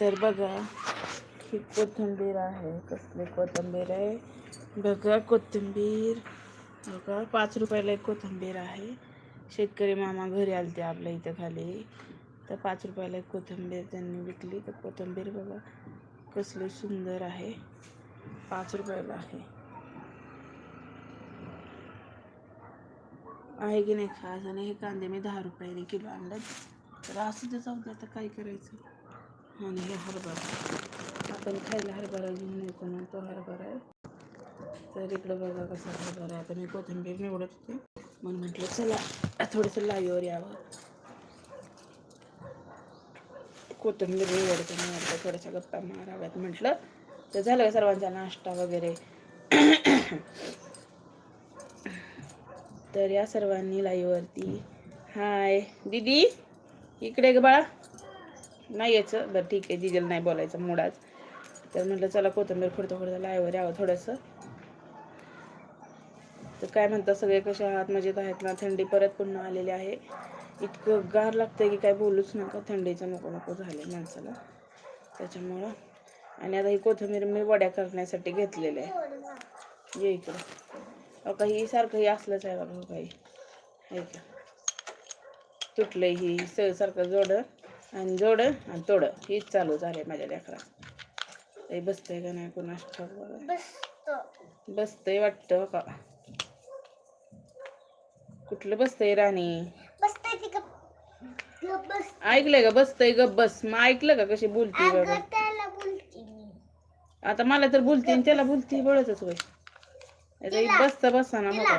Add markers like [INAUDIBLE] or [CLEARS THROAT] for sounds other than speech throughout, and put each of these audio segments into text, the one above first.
तर बघा ही कोथिंबीर आहे. कसली कोथिंबीर आहे? बघा कोथिंबीर. बघा पाच रुपयाला एक कोथिंबीर आहे. शेतकरी मामा घरी आलते आपल्या इथं खाली. तर पाच रुपयाला एक कोथिंबीर त्यांनी विकली. तर कोथिंबीर बघा कसली सुंदर आहे. पाच रुपयाला आहे. आहे की नाही खास? आणि हे कांदे मी दहा रुपयाने किलो आणलं तर असं ते जाऊ दे आता काय करायचं? आणि हे हरभरा. आपण खायला हरभरा घेऊन येतो ना तो हरभरा आहे. तर इकडं बघा कसा हरभरा आहे. आता मी कोथिंबीर निवडत होते. मग म्हटलं चला थोडंसं लाईवर यावं. कोथिंबीर निवडतो निवडतो थोड्याशा गप्पा माराव्यात म्हटलं. तर झालं का सर्वांचा नाश्ता वगैरे? तर या सर्वांनी लाईवरती. हाय दीदी. इकडे ग बाळा. नाही यायचं. बरं ठीक आहे. जिजेल नाही बोलायचं मुडाच तर म्हटलं चला कोथिंबीर खुडतं खुडतं लायवर यावं थोडंसं. तर काय म्हणतात सगळे कसे आहात? मजेत आहेत ना? थंडी परत पुन्हा आलेली आहे. इतकं गार लागतंय की काय बोलूच नका. थंडीचं नको नको झालं माणसाला. त्याच्यामुळं. आणि आता ही कोथिंबीर मी वड्या करण्यासाठी घेतलेल्या आहे. ये इकडं. काही सारखं हे असलंच आहे बघा काही. ऐका तुटलं ही स सारखं जोडं आणि जोडं आणि तोडं. हीच चालू झाले माझ्या लेकरा काही बसतंय का नाही कोणास ठाऊक बघा बसतंय वाटतं का कुठलं बसतंय राणी? ऐकलंय का? बसतंय ग बस. मग ऐकलं का कशी बोलते बाबा आता मला तर बोलते आणि त्याला बोलते आता ही बसता बसा ना बघा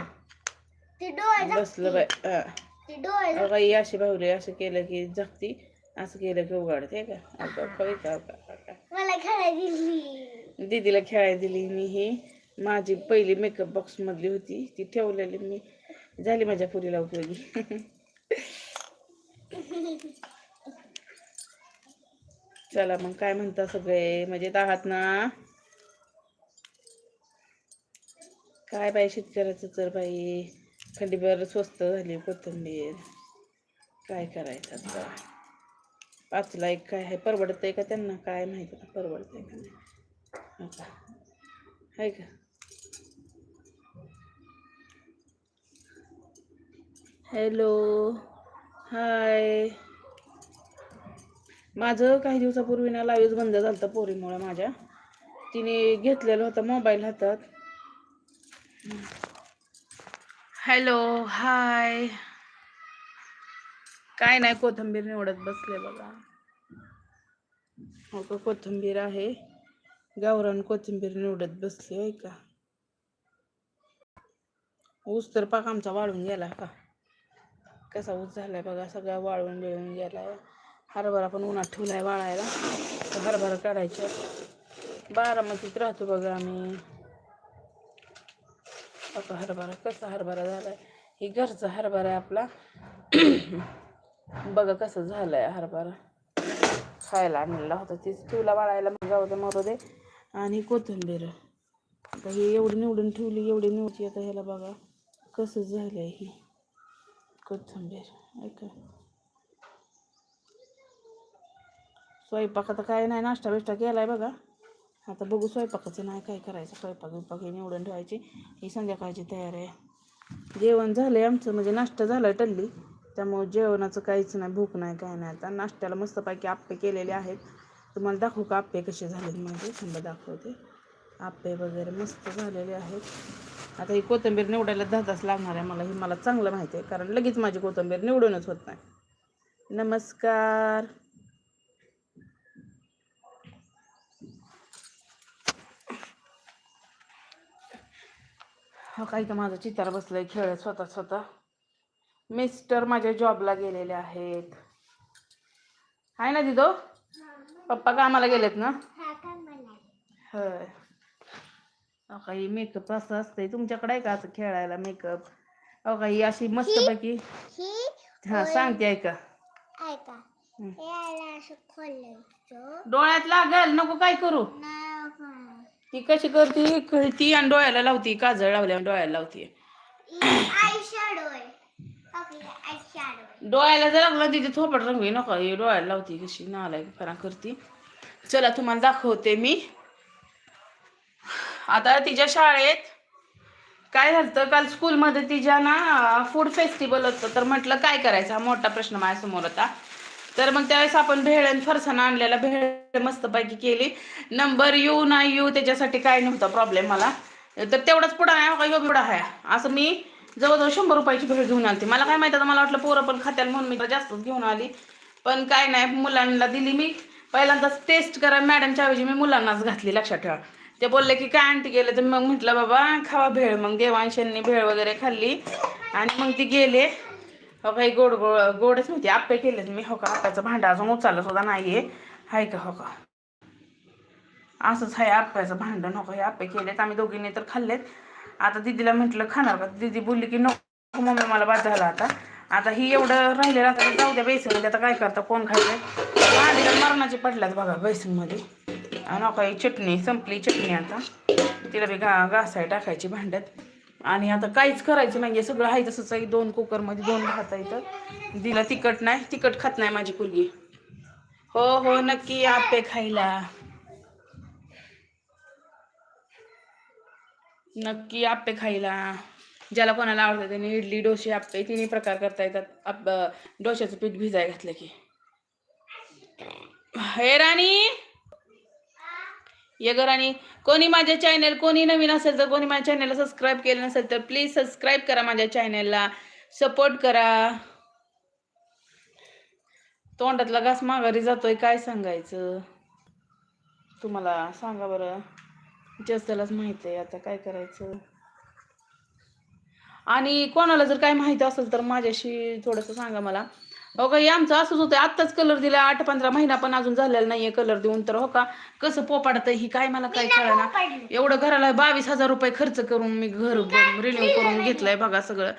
बसलं बाय हा बाई अशी भावली असं केलं की जगती. असं केलं की उघडते का? अगं, अगं, अगं. मला खेळायला दिली दीदीला खेळायला दिली मी ही. माझी पहिली मेकअप बॉक्स मधली होती. ती ठेवलेली मी. झाली माझ्या पुरीला उपयोगी. चला मग काय म्हणता सगळे? मजेत आहात ना? काय बाई शेतकऱ्याचं तर बाई? खंडीभर स्वस्त झाली कोथिंबीर. काय करायचं आता? पाचला एक काय आहे? परवडतंय का त्यांना? काय माहिती का आहे का नाही? आता. का आहे का? हॅलो. हाय. माझं काही दिवसापूर्वी ना लाईव्ह बंद झालं होतं पोरीमुळं माझ्या. तिने घेतलेलं होतं मोबाईल हातात. Hello hi. काय नाही कोथिंबीर निवडत बसले बघा. हो का कोथिंबीर आहे. गावरान कोथिंबीर निवडत बसले होय का? ऊस तर पाक आमचा वाळून गेला का? कसा ऊस झालाय बघा सगळा वाळून बिळून गेलाय. हरभरा पण उन्हात ठेवलाय वाळायला. हरभरा काढायचं. बारामतीत राहतो बघा आम्ही. बघा हरभरा कसा हरभरा झाला आहे ही घरचा हरभरा आहे आपला. बघा कसं आहे हरभरा. खायला आणलेला होता तीच. ठेवला वाळायला मग जाऊ दे मरू दे. आणि कोथिंबीर. आता ही एवढी निवडून ठेवली एवढी निवडची आता ह्याला बघा कसं झालं आहे ही. कोथिंबीर. ऐका. स्वयंपाक आता काय नाही नाश्ता बिष्टा केलाय बघा. आता बघू स्वयंपाकाचं नाही काय करायचं स्वयंपाक बिपाक हे निवडून ठेवायची. ही संध्याकाळची तयारी आहे. जेवण झालं आहे आमचं म्हणजे नाश्ता झालाय टल्ली. त्यामुळे जेवणाचं काहीच नाही भूक नाही काय नाही. आता नाश्त्याला मस्तपैकी आप्पे केलेले आहेत. तुम्हाला दाखवू का आप्पे कसे झालेत म्हणजे? माझे थंड दाखवते. आप्पे वगैरे मस्त झालेले आहेत. आता ही कोथिंबीर निवडायला दहा तास लागणार आहे मला ही मला चांगलं माहिती आहे. कारण लगेच माझी कोथिंबीर निवडूनच होत नाही. नमस्कार. हा काही तर माझं चितार बसलंय खेळत स्वतः स्वतः. मिस्टर माझ्या जॉबला गेलेले आहेत. आहे ना दिदो पप्पा कामाला गेलेत ना? हा होय. काही मेकअप असं असतंय. तुमच्याकडे आहे का असं खेळायला मेकअप अहो काही अशी मस्तपैकी ही हा सांगते ऐका. ऐका. डोळ्यात लागल नको काय करू? ती कशी करते? कळती आणि डोळ्याला लावती काजळ लावल्या डोळ्याला लावती. डोळ्याला जर लागला तिथे थोपट रंगवी नका. हे डोळ्याला लावती कशी नालाय फरा करती. चला तुम्हाला दाखवते मी. आता तिच्या शाळेत काय झालं काल स्कूलमध्ये तिच्या ना फूड फेस्टिवल होतं. तर म्हटलं काय करायचं? हा मोठा प्रश्न माझ्यासमोर होता. तर मग त्यावेळेस आपण भेळ आणि फरसाणा आणलेला भेळ मस्तपैकी केली. नंबर येऊ नाही येऊ त्याच्यासाठी काय नव्हता प्रॉब्लेम मला. तर तेवढाच पुढा आहे हो का? एवढा आहे. असं मी जवळजवळ शंभर रुपयाची भेळ घेऊन आली मला काय माहिती मला वाटलं पोरं पण खात्याला म्हणून मी जास्तच घेऊन आली. पण काय नाही मुलांना दिली मी. पहिल्यांदाच टेस्ट करा मॅडमच्या ऐवजी मी मुलांनाच घातली लक्षात ठेवा. ते बोलले की काय आणटी गेले? तर मग म्हटलं बाबा खावा भेळ. मग देवांशांनी भेळ वगैरे खाल्ली. आणि मग ती गेले. हो काही गोड गोड गोडच माहिती आप्पे केलेत मी. हो का आप्याचं भांडं अजून उचललं सुद्धा नाहीये. हाय का हो का? असंच आहे आप्याचं भांडण. हो का हे आप्पे केलेत. आम्ही दोघींनी तर खाल्लेत. आता दिदीला म्हटलं खाणार का? दीदी बोलली की नको मम्मी मला बाद झाला आता. आता ही एवढं राहिलेलं आता जाऊ द्या बेसनमध्ये आता काय करता कोण खायचंय? आधी तर मरणाची पडल्यात बघा बेसनमध्ये. नको हो ही चटणी संपली चटणी आता. तिला बी गा घासाय टाकायची भांड्यात. आणि आता काहीच करायचं नाही सगळं आहे तसंच आहे. दोन कुकरमध्ये दोन भात आहेत. दिला तिखट नाही. तिखट खात नाही माझी पुरगी. हो हो नक्की आप्पे खायला. नक्की आप्पे खायला. ज्याला कोणाला आवडतं त्याने इडली डोसे आप्पे तिन्ही प्रकार करता येतात. आप डोश्याचं पीठ भिजाय घातलं की. हे राणी! ये ग कोणी माझ्या चॅनल कोणी नवीन असेल तर कोणी माझ्या चॅनलला सबस्क्राईब केलं नसेल तर प्लीज सबस्क्राईब करा माझ्या चॅनलला सपोर्ट करा. तोंडातला घास माघारी जातोय काय सांगायचं? तुम्हाला सांगा बरं. जास्तलाच माहीत आहे आता काय करायचं? आणि कोणाला जर काय माहिती असेल तर माझ्याशी थोडंसं सांगा मला. हो का हे आमचं असंच होतं. आत्ताच कलर दिला. आठ पंधरा महिना पण अजून झालेला नाहीये कलर देऊन तर हो का? कसं पोपाडतं ही काय मला काय कळना. एवढं घराला बावीस हजार रुपये खर्च करून मी घर रिन्यू करून घेतलंय बघा सगळं.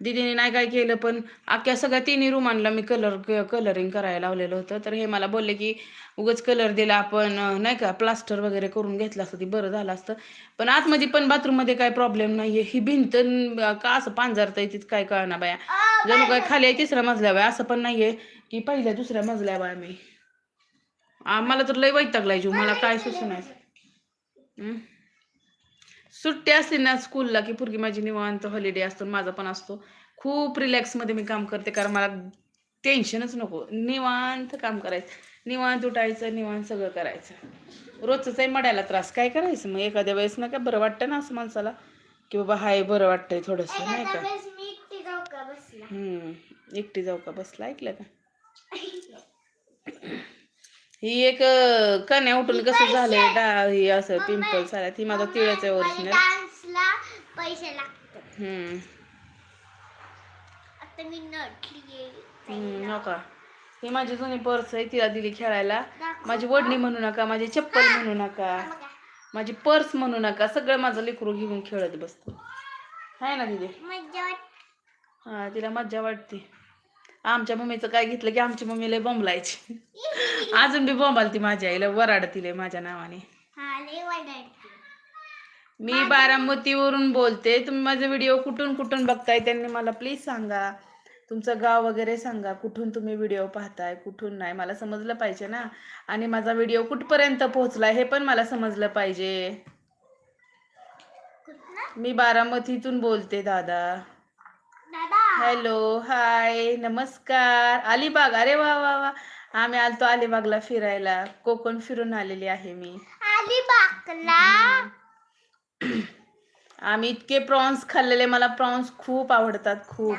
दीदीने नाही काय केलं पण अख्ख्या सगळ्या तिन्ही रूमांना मी कलर कलरिंग करायला लावलेलं होतं. तर हे मला बोलले की उगाच कलर दिला आपण नाही का प्लास्टर वगैरे करून घेतलं असतं ती बरं झालं असतं. पण आतमध्ये पण बाथरूममध्ये काय प्रॉब्लेम नाहीये. ही भिंत का असं पांजरता येते काय कळना बाया. जणू काय खाली आहे तिसऱ्या मजल्या बाय असं पण नाहीये की पहिल्या दुसऱ्या मजल्या बाय मी. मला तर लय वैतागलाय जीव मला काय सुचणार सुट्टी असली ना स्कूलला की पूर्वी माझी निवांत हॉलिडे असतो माझा पण असतो. खूप रिलॅक्समध्ये मी काम करते कारण मला टेन्शनच नको. निवांत काम करायचं. निवांत उठायचं निवांत सगळं करायचं. रोजच आहे मड्याला त्रास. काय करायचं मग? एखाद्या वेळेस ना का बरं वाटतं ना असं माणसाला? की बाबा हाय बरं वाटतंय थोडंसं नाही का? एकटी जाऊ का बसला? ऐकलं का? ही एक अं, कण्या उठून कसं झालंय डा ही असं पिंपल्स आला ती माझा तिळच आहे ओरिजिनल पैसे लागतात. नका. ही माझी जुनी पर्स आहे तिला दिली खेळायला. माझी वडणी म्हणू नका माझी चप्पल म्हणू नका. माझी पर्स म्हणू नका सगळं माझं लेकरू घेऊन खेळत बसतो. आहे ना वाट हा तिला मज्जा वाटते. आमच्या मम्मीचं काय घेतलं की आमची मम्मी लय बोंबलायची. अजून बी बोंबालती माझ्या आईला वराडतीले माझ्या नावाने. मी बारामतीवरून बोलते. तुम्ही माझे व्हिडिओ कुठून कुठून बघताय त्यांनी मला प्लीज सांगा. तुमचं गाव वगैरे सांगा. कुठून तुम्ही व्हिडिओ पाहताय कुठून नाही मला समजलं पाहिजे ना. आणि माझा व्हिडिओ कुठपर्यंत पोहोचलाय हे पण मला समजलं पाहिजे. मी बारामतीतून बोलते दादा. दादा हॅलो हाय नमस्कार. अलिबाग अरे वा वा वा. आम्ही आलतो अलिबागला फिरायला. कोकण फिरून आलेली आहे मी. आली बाकला [CLEARS THROAT] आम्ही इतके प्रॉन्स खाल्लेले. मला प्रॉन्स खूप आवडतात खूप.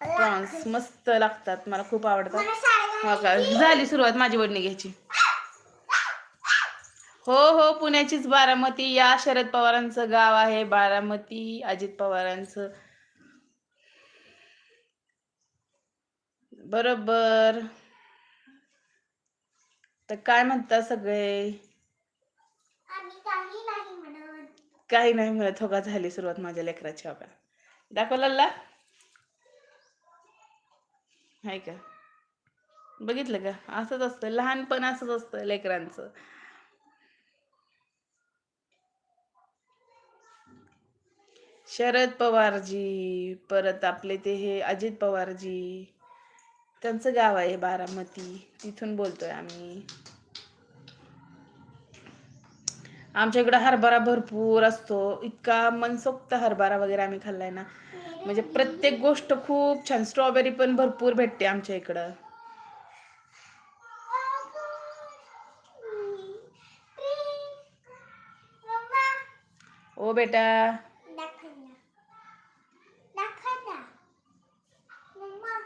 प्रॉन्स मस्त लागतात. मला खूप आवडतात. हो का? झाली सुरुवात माझी वडणी घ्यायची. हो हो. पुण्याचीच बारामती. या शरद पवारांचं गाव आहे. बारामती अजित पवारांचं. बरोबर. तर काय म्हणता सगळे? काही नाही म्हणत. हो का? झाली सुरुवात माझ्या लेकराची हो का? दाखव लल्ला. हाय का? बघितलं का? असंच असतं. लहानपण असंच असतं लेकरांचं. शरद पवारजी परत आपले ते हे अजित पवारजी. त्यांचं गाव आहे बारामती. तिथून बोलतोय आम्ही. आमच्या इकडं हरभरा भरपूर असतो. इतका मनसोक्त हरभरा वगैरे आम्ही खाल्लाय ना. म्हणजे प्रत्येक गोष्ट खूप छान. स्ट्रॉबेरी पण भरपूर भेटते आमच्या इकडं. ओ बेटा दाखव ना दाखव ना मम्मा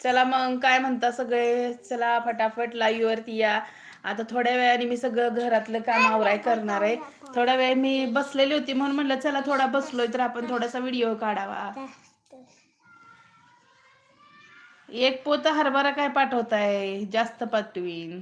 चला मग काय म्हणता सगळे? चला फटाफट लाईव्ह वरती या. आता थोड्या वेळाने मी सगळं घरातलं काम आवराय करणार आहे. थोड्या वेळ मी बसलेली होती म्हणून म्हणलं चला थोडा बसलोय तर आपण थोडासा व्हिडिओ काढावा. एक पोत हरभरा काय पाठवताय? जास्त पाठवीन.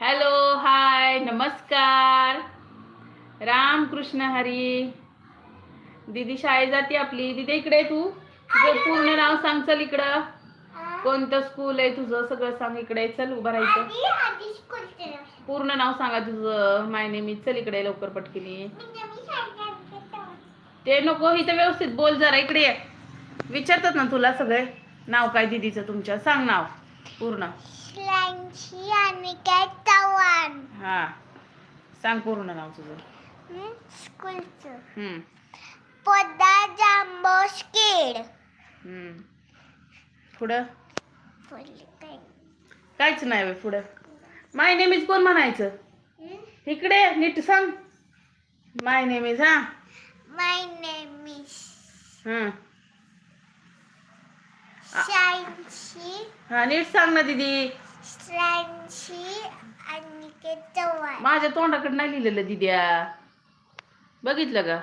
हॅलो हाय नमस्कार. राम कृष्ण हरी. दीदी शाळेत जाते आपली. दीदी इकडे तू. तुझं पूर्ण नाव सांग चल इकडं. कोणतं स्कूल आहे तुझं? सगळं सांग इकडे. चल उभं राहायचं. पूर्ण नाव सांगा तुझं. माय नेमी चल इकडे लवकर पटकिनी. ते नको इथं व्यवस्थित बोल जरा. इकडे विचारतात ना तुला सगळे? नाव काय दीदीचं तुमच्या? सांग नाव. पूर्ण. श्लांशी आणि काय चव्हाण हा. सांग पूर्ण नाव तुझं. स्कूलचं. हम्म. पदा जांबो स्केड. हम्म. पुढं? बोलले काय? काहीच नाही बे पुढं. माय नेम इज कोण म्हणायचं? इकडे नीट सांग. माय नेम इज हा. माय नेम इज हं. हा नीट सांग ना दीदी. श्लांशी आणि चव्हाण माझ्या तोंडाकडे नाही लिहिलेलं दिद्या. बघितलं का?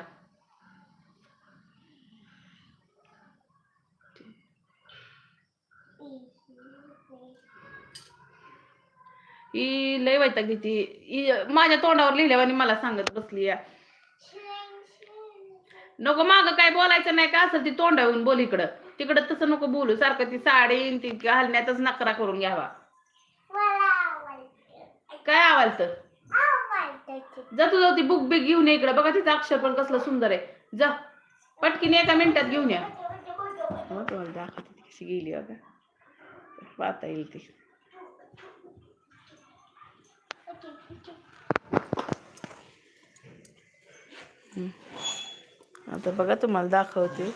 ई लय वैताग घेते माझ्या तोंडावर लिहिल्यावानी मला सांगत बसली या. नको माग काय बोलायचं नाही का? असं ती तोंडावरून बोल इकडं. तिकडं तसं नको बोलू. सारखं ती साडी आणि ती घालण्यातच नकरा करून घ्यावा. काय आवाल आवडतं जा तू जाऊ ती बुक बिक घेऊन ये इकडं. बघा तिचं अक्षर पण कसलं सुंदर आहे. जा. पटकीने एका मिनिटात घेऊन या. हो, तुम्हाला दाखवते कशी गेली बघा. पाहता येईल ती. आता बघा तुम्हाला दाखवते.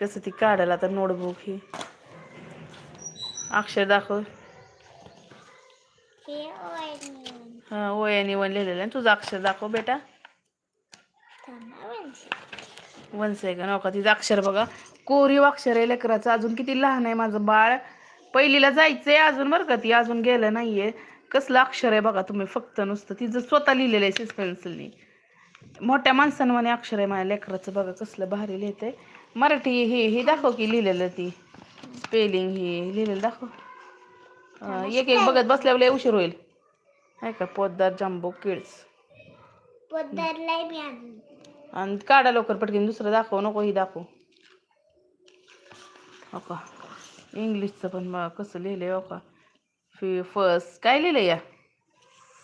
कसं ती काढायला आता नोटबुक ही. अक्षर दाखव. हे ओळणी. हा वन लिहिलेलं आहे. तुझं अक्षर दाखव बेटा. वन सेकंड हो का? तिचं अक्षर बघा. कोरीव अक्षर आहे लेकराचं. अजून किती लहान आहे माझं बाळ. पहिलीला जायचंय अजून बरं का ती. अजून गेलं नाहीये. कसलं अक्षर आहे बघा तुम्ही. फक्त नुसतं तिचं स्वतः लिहिलेलं आहे सिस्पेन्सिलनी मोठ्या माणसांवाने अक्षर आहे माझ्या लेकराचं. बघा कसलं भारी लिहितंय. मराठी हे हे दाखव की लिहिलेलं ती. स्पेलिंग हे लिहिलेलं दाखव. एक एक बघत बसल्यावर लय उशीर होईल. आहे का पोद्दार जम्बो किड्स. पदरलाय मी अजून आणि काढा लवकर पटकन दुसरं दाखव नको ही दाखव. हो का? इंग्लिशचं पण बघा कसं लिहिलंय हो का? फी फर्स्ट काय लिहिलंय या?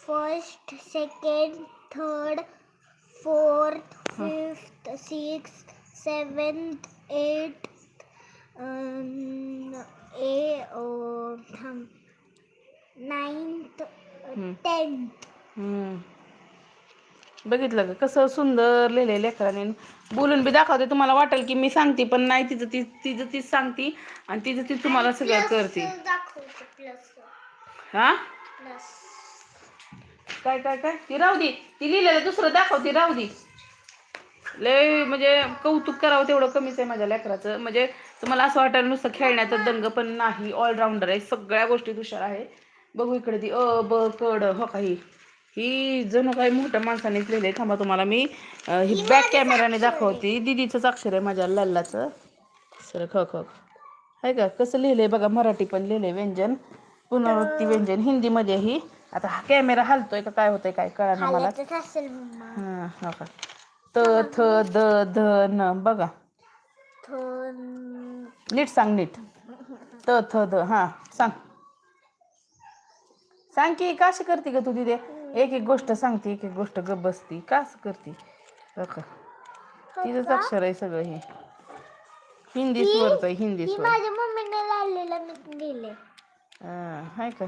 First second third fourth fifth six seventh eight ए थांब नाईन्थ. टेन्थ. बघितलं का? कसं सुंदर लिहिलंय लेकराने. बोलून बी दाखवते तुम्हाला. वाटेल की मी सांगते पण नाही तिचं ती तिचं तीच सांगते आणि तिचं ती तुम्हाला सगळं करते. दाखवते हा? काय काय काय? ती राहू दे. ती लिहिलेलं दुसरं दाखव ती राहू दे. लय म्हणजे कौतुक करावं तेवढं कमीच आहे माझ्या लेकराचं. म्हणजे तुम्हाला असं वाटायला नुसतं खेळण्याचं दंग पण नाही. ऑलराऊंडर आहे. सगळ्या गोष्टी हुशार आहे. बघू इकडे ती अ ब कड हो काही ही. जणू काही मोठ्या माणसानेच लिहिलंय. थांबा तुम्हाला मी अं, ही बॅक कॅमेराने दाखवते. दिदीचंच अक्षर आहे माझ्या लल्लाचं. सर ख ख आहे का? कसं लिहिलंय बघा मराठी पण लिहिलंय व्यंजन. पुनरावृत्ती व्यंजन हिंदीमध्ये ही. आता हा कॅमेरा हलतोय का काय होतंय काय कळा मला? हालतच असेल मम्मा. हां हो का? त थ द ध न बघा. थ नीट सांग नीट. त थ द हा सांग. सांग की का अशी करते का तू तिथे? एक एक गोष्ट सांगते एक एक गोष्ट गप बसती. का असं करते? तिथंच अक्षर आहे सगळं हे. हिंदी स्वरच आहे हिंदी स्वर. माझ्या मम्मीने लावलेला मी हा, हाय का?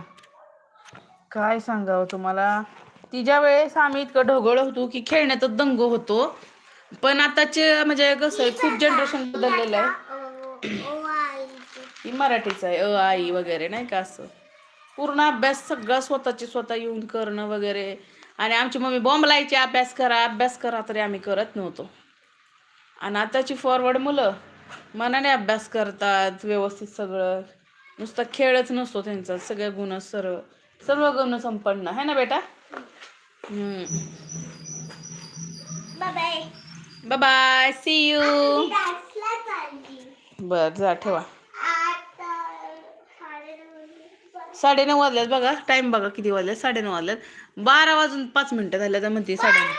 काय सांगावं तुम्हाला? तिच्या वेळेस आम्ही इतकं ढोगळ होतो की खेळण्यातच दंग होतो. पण आताचे म्हणजे कसं आहे खूप जनरेशन बदललेलं आहे. ही मराठीच आहे अ आई वगैरे नाही का असं. पूर्ण अभ्यास सगळा स्वतःची स्वतः येऊन करणं वगैरे. आणि आमची मम्मी बॉम्ब लायची अभ्यास करा अभ्यास करा तरी आम्ही करत नव्हतो. आणि आताची फॉरवर्ड मुलं मनाने अभ्यास करतात व्यवस्थित सगळं. नुसतं खेळच नसतो त्यांचा सगळे गुण सर्व सर्व गुण संपन्न. आहे ना बेटा? हम्म. Bye bye bye see you बर जा ठेवा. साडेनऊ वाजल्यात बघा. टाइम बघा किती वाजल्यात? साडेनऊ वाजल्यात. बारा वाजून पाच मिनिटं झाल्या तर म्हणते साडेनऊ.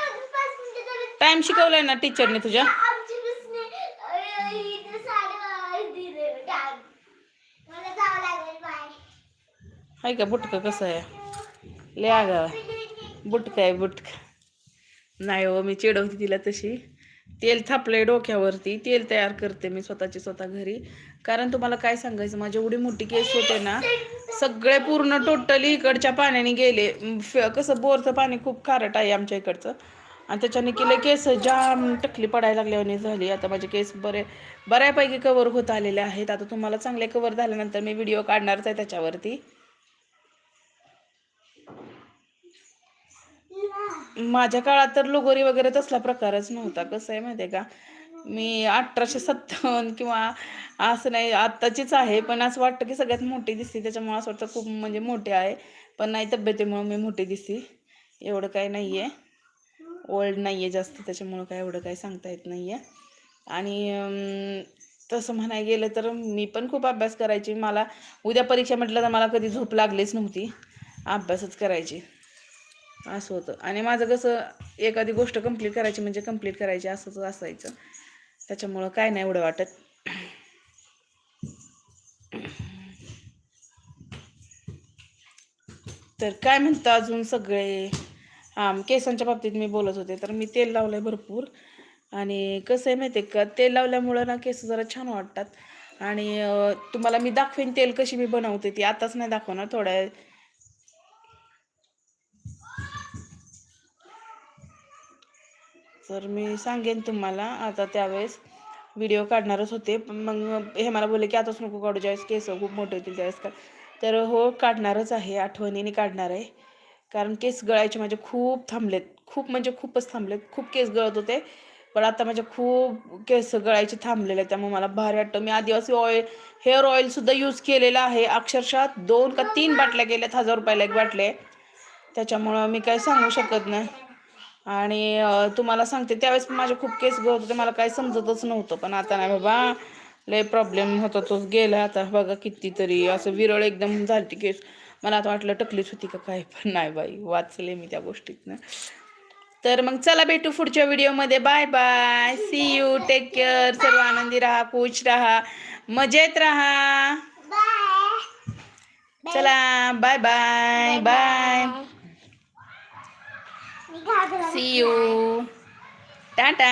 टाइम शिकवलाय ना टीचरने तुझ्या? हाय का बुटकं कसं आहे? आगाव आहे. बुटका आहे बुटका. नाही हो मी चिडवते तिला तशी. तेल थापलंय डोक्यावरती. तेल तयार करते मी स्वतःची स्वतः घरी. कारण तुम्हाला काय सांगायचं माझी एवढी मोठी केस होते ना सगळे पूर्ण टोटली इकडच्या पाण्याने गेले. फ- कसं बोरचं पाणी खूप खारट आहे आमच्या इकडचं. आणि त्याच्याने केले केस जाम टकली पडायला लागल्याने झाली. आता माझे केस बरे बऱ्यापैकी कवर होत आलेले आहेत. आता तुम्हाला चांगले कवर झाल्यानंतर मी व्हिडिओ काढणारच आहे त्याच्यावरती. माझ्या काळात तर लगोरी वगैरे तसला प्रकारच नव्हता. कसं आहे माहिती आहे का? मी अठराशे सत्तावन्न किंवा असं नाही आत्ताचीच आहे पण असं वाटतं की सगळ्यात मोठी दिसते. त्याच्यामुळे असं वाटतं खूप म्हणजे मोठी आहे. पण नाही तब्येतीमुळं मी मोठी दिसते. एवढं काही नाही आहे ओल्ड नाही आहे जास्त त्याच्यामुळं काय एवढं काही सांगता येत नाही आहे आणि तसं म्हणायला गेलं तर मी पण खूप अभ्यास करायची. मला उद्या परीक्षा म्हटलं तर मला कधी झोप लागलीच नव्हती. अभ्यासच करायची. असं होतं. आणि माझं कसं एखादी गोष्ट कंप्लीट करायची म्हणजे कंप्लीट करायची असंच असायचं. त्याच्यामुळं काय नाही एवढं वाटत. तर काय म्हणता अजून सगळे? हां केसांच्या बाबतीत मी बोलत होते तर मी तेल लावलं आहे भरपूर. आणि कसं आहे माहिती आहे का तेल लावल्यामुळं ना केस जरा छान वाटतात. आणि तुम्हाला मी दाखवेन तेल कशी मी बनवते ती आताच नाही दाखवणार थोड्या तर मी सांगेन तुम्हाला. आता त्यावेळेस व्हिडिओ काढणारच होते. मग हे मला बोलले की आताच नको काढू ज्यावेळेस केस खूप मोठे होतील त्यावेळेस का तर हो काढणारच आहे. आठवणीने काढणार आहे. कारण केस गळायचे माझे खूप थांबलेत. खूप म्हणजे खूपच थांबलेत. खूप केस गळत होते. पण आता माझे खूप केस गळायचे थांबलेले आहेत. त्यामुळे मला भारी वाटतं. मी आदिवासी ऑइल हेअर ऑइलसुद्धा यूज केलेलं आहे. अक्षरशः दोन का तीन बाटल्या गेल्यात हजार रुपयाला एक बाटले. त्याच्यामुळं मी काही सांगू शकत नाही. आणि तुम्हाला सांगते त्यावेळेस माझे खूप केस गळत होते मला काही समजतच नव्हतं. पण आता नाही बाबा लय प्रॉब्लेम होता तोच गेला. आता बघा कितीतरी असं विरळ एकदम झाली केस. मला आता वाटलं टकलीच होती का काय पण नाही बाई वाचले मी त्या गोष्टीतनं. तर मग चला भेटू पुढच्या व्हिडिओमध्ये. Bye bye. See you take care सर्व आनंदी राहा खुश राहा मजेत राहा. चला. बाय बाय बाय मी घागरा सी यू टाटा